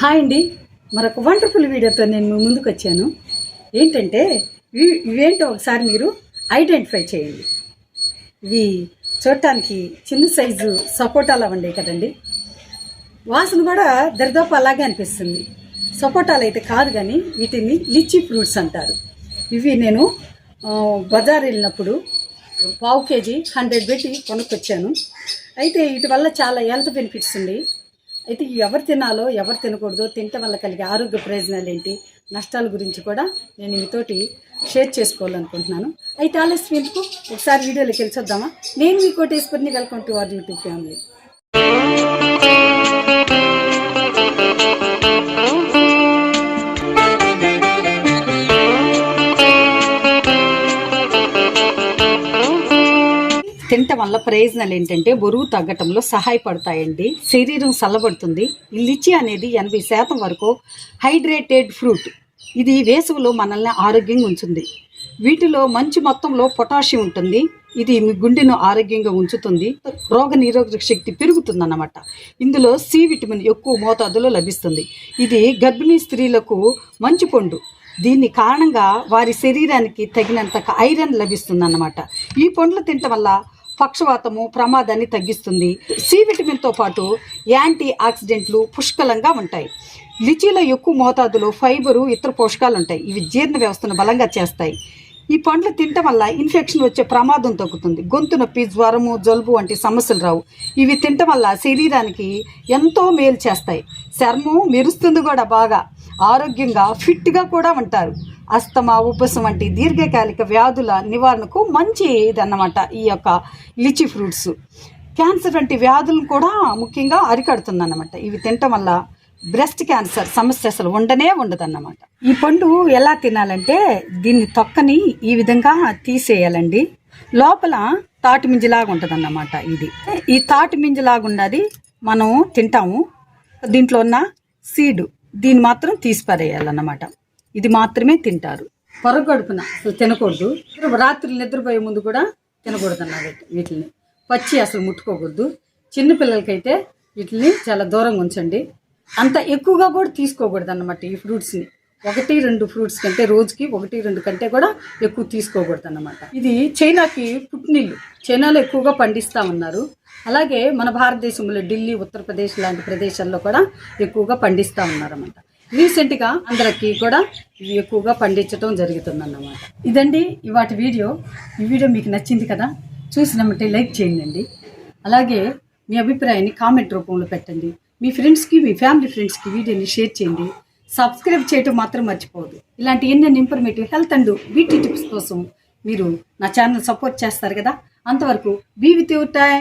Hi అండి. మరొక wonderful వీడియోతో నేను మీ ముందుకు వచ్చాను ఏంటంటే ఇవేంటో ఒకసారి మీరు ఐడెంటిఫై చేయండి. ఇవి చూడటానికి చిన్న సైజు సపోటాలా ఉండే కదండి. వాసన కూడా దరిదాపు అలాగే అనిపిస్తుంది. సపోటాలు అయితే కాదు కానీ వీటిని లిచీ ఫ్రూట్స్ అంటారు. ఇవి నేను బజార్ వెళ్ళినప్పుడు పావు కేజీ హండ్రెడ్ పెట్టి కొనుక్కొచ్చాను. అయితే వీటి వల్ల చాలా హెల్త్ బెనిఫిట్స్ ఉంది. అయితే ఎవరు తినాలో ఎవరు తినకూడదో తింటే వల్ల కలిగే ఆరోగ్య ప్రయోజనాలు ఏంటి నష్టాల గురించి కూడా నేను మీతోటి షేర్ చేసుకోవాలనుకుంటున్నాను. అయితే ఆలస్యం ఎందుకు? ఒకసారి వీడియోలోకి వెళ్ళి చూద్దామా? నేను మీ కోటేశ్వరిని welcome to our YouTube family. తినటం వల్ల ప్రయోజనాలు ఏంటంటే బరువు తగ్గటంలో సహాయపడతాయండి. శరీరం చల్లబడుతుంది. ఈ లిచి అనేది ఎనభై శాతం వరకు హైడ్రేటెడ్ ఫ్రూట్. ఇది వేసవిలో మనల్ని ఆరోగ్యంగా ఉంచుంది వీటిలో మంచి మొత్తంలో పొటాషియం ఉంటుంది. ఇది మీ గుండెను ఆరోగ్యంగా ఉంచుతుంది. రోగ నిరోధక శక్తి పెరుగుతుందన్నమాట. ఇందులో సి విటమిన్ ఎక్కువ మోతాదులో లభిస్తుంది. ఇది గర్భిణీ స్త్రీలకు మంచి పండు. దీని కారణంగా వారి శరీరానికి తగినంత ఐరన్ లభిస్తుందన్నమాట. ఈ పండ్లు తినటం వల్ల పక్షవాతము ప్రమాదాన్ని తగ్గిస్తుంది. సి విటమిన్తో పాటు యాంటీ ఆక్సిడెంట్లు పుష్కలంగా ఉంటాయి. లిచీలో ఎక్కువ మోతాదులో ఫైబరు ఇతర పోషకాలు ఉంటాయి. ఇవి జీర్ణ వ్యవస్థను బలంగా చేస్తాయి. ఈ పండ్లు తినటం వల్ల ఇన్ఫెక్షన్ వచ్చే ప్రమాదం తగ్గుతుంది. గొంతు నొప్పి జ్వరము జలుబు వంటి సమస్యలు రావు. ఇవి తినటం వల్ల శరీరానికి ఎంతో మేలు చేస్తాయి. చర్మం మెరుస్తుంది కూడా బాగా. ఆరోగ్యంగా ఫిట్గా కూడా ఉంటారు. అస్తమా ఉబ్బసం వంటి దీర్ఘకాలిక వ్యాధుల నివారణకు మంచి ఇదన్నమాట ఈ యొక్క లిచి ఫ్రూట్స్. క్యాన్సర్ వంటి వ్యాధులను కూడా ముఖ్యంగా అరికడుతుందన్నమాట. ఇవి తినటం వల్ల బ్రెస్ట్ క్యాన్సర్ సమస్య అసలు ఉండనే ఉండదన్నమాట. ఈ పండు ఎలా తినాలంటే దీన్ని తొక్కని ఈ విధంగా తీసేయాలండి. లోపల తాటి మింజిలాగా ఉంటుందన్నమాట ఇది. ఈ తాటి మింజిలాగా ఉన్నది మనం తింటాము. దీంట్లో ఉన్న సీడు దీన్ని మాత్రం తీసి పారేయాలన్నమాట ఇది మాత్రమే తింటారు. పొరగడుపున అసలు తినకూడదు. రాత్రి నిద్రపోయే ముందు కూడా తినకూడదు అన్నమాట వీటిని. పచ్చి అసలు ముట్టుకోకూడదు. చిన్నపిల్లలకైతే వీటిని చాలా దూరంగా ఉంచండి. అంత ఎక్కువగా కూడా తీసుకోకూడదు అన్నమాట ఈ ఫ్రూట్స్ని ఒకటి రెండు ఫ్రూట్స్ కంటే రోజుకి ఒకటి రెండు కంటే కూడా ఎక్కువ తీసుకోకూడదు అన్నమాట. ఇది చైనాకి పుట్టినిల్లు చైనాలో ఎక్కువగా పండిస్తూ ఉన్నారు. అలాగే మన భారతదేశంలో ఢిల్లీ ఉత్తరప్రదేశ్ లాంటి ప్రదేశాల్లో కూడా ఎక్కువగా పండిస్తూ ఉన్నారన్నమాట. రీసెంట్గా అందరికి కూడా ఇవి ఎక్కువగా పండించడం జరుగుతుందన్నమాట. ఇదండి ఇవాటి వీడియో. ఈ వీడియో మీకు నచ్చింది కదా చూసినామంటే లైక్ చేయండి అలాగే మీ అభిప్రాయాన్ని కామెంట్ రూపంలో పెట్టండి. మీ ఫ్రెండ్స్కి మీ ఫ్యామిలీ ఫ్రెండ్స్కి వీడియోని షేర్ చేయండి. సబ్స్క్రైబ్ చేయటం మాత్రం మర్చిపోవద్దు. ఇలాంటి ఎన్నెన్ని informative health and beauty tips కోసం మీరు నా ఛానల్ సపోర్ట్ చేస్తారు కదా అంతవరకు బీ విత్ యువర్ టైం